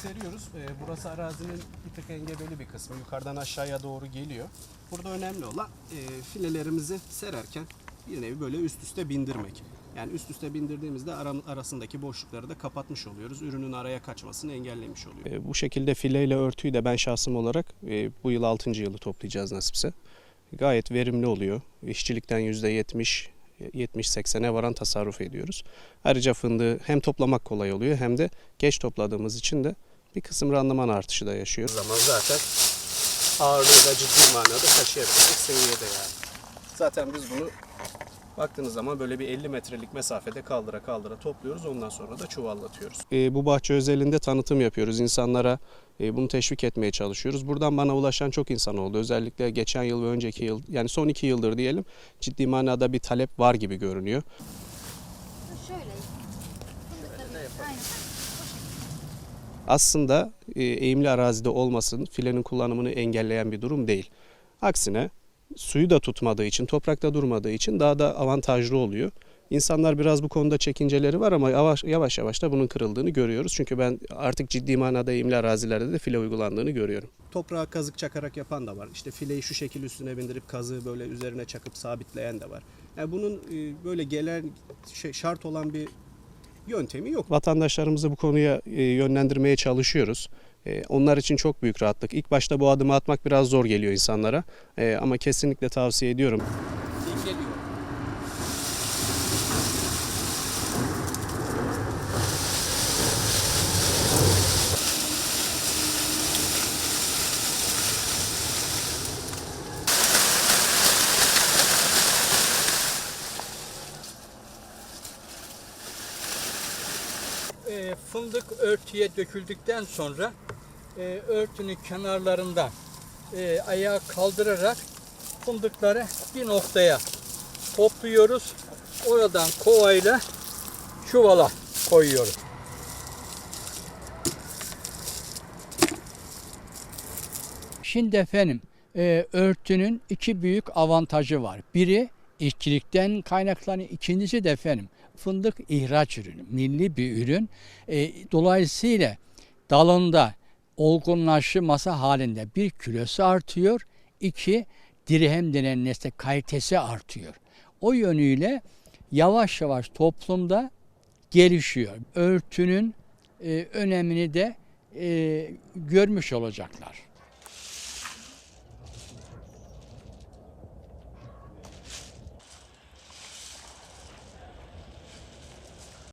seriyoruz. Ee, burası arazinin bir tık engebeli bir kısmı. Yukarıdan aşağıya doğru geliyor. Burada önemli olan e, filelerimizi sererken bir nevi böyle üst üste bindirmek. Yani üst üste bindirdiğimizde arasındaki boşlukları da kapatmış oluyoruz. Ürünün araya kaçmasını engellemiş oluyor. E, bu şekilde fileyle örtüyü de ben şahsım olarak e, bu yıl 6. yılı toplayacağız nasipse. Gayet verimli oluyor. İşçilikten %70 70-80'e varan tasarruf ediyoruz. Ayrıca fındığı hem toplamak kolay oluyor hem de geç topladığımız için de bir kısım randıman artışı da yaşıyoruz. Zaman zaten ağırlığı da ciddi manada taşıyabilecek seviyede yani. Zaten biz bunu baktığınız zaman böyle bir 50 metrelik mesafede kaldıra kaldıra topluyoruz. Ondan sonra da çuvallatıyoruz. E, bu bahçe özelinde tanıtım yapıyoruz. İnsanlara e, bunu teşvik etmeye çalışıyoruz. Buradan bana ulaşan çok insan oldu. Özellikle geçen yıl ve önceki yıl yani son iki yıldır diyelim ciddi manada bir talep var gibi görünüyor. Aslında e, eğimli arazide olmasın filenin kullanımını engelleyen bir durum değil. Aksine suyu da tutmadığı için, toprakta durmadığı için daha da avantajlı oluyor. İnsanlar biraz bu konuda çekinceleri var ama yavaş yavaş, yavaş da bunun kırıldığını görüyoruz. Çünkü ben artık ciddi manada eğimli arazilerde de file uygulandığını görüyorum. Toprağa kazık çakarak yapan da var. İşte fileyi şu şekil üstüne bindirip kazığı böyle üzerine çakıp sabitleyen de var. Yani bunun e, böyle gelen şey, şart olan bir yöntemi yok. Vatandaşlarımızı bu konuya e, yönlendirmeye çalışıyoruz. E, Onlar için çok büyük rahatlık. İlk başta bu adımı atmak biraz zor geliyor insanlara. E, Ama kesinlikle tavsiye ediyorum. E, fındık örtüye döküldükten sonra e, örtünün kenarlarında e, ayağı kaldırarak fındıkları bir noktaya topluyoruz. Oradan kovayla çuvala koyuyoruz. Şimdi efendim e, örtünün iki büyük avantajı var. Biri işçilikten kaynaklanıyor. İkincisi de efendim fındık ihraç ürünü, milli bir ürün. E, dolayısıyla dalında olgunlaşması halinde bir kilosu artıyor. iki dirhem denen nesne kalitesi artıyor. O yönüyle yavaş yavaş toplumda gelişiyor. Örtünün e, önemini de e, görmüş olacaklar.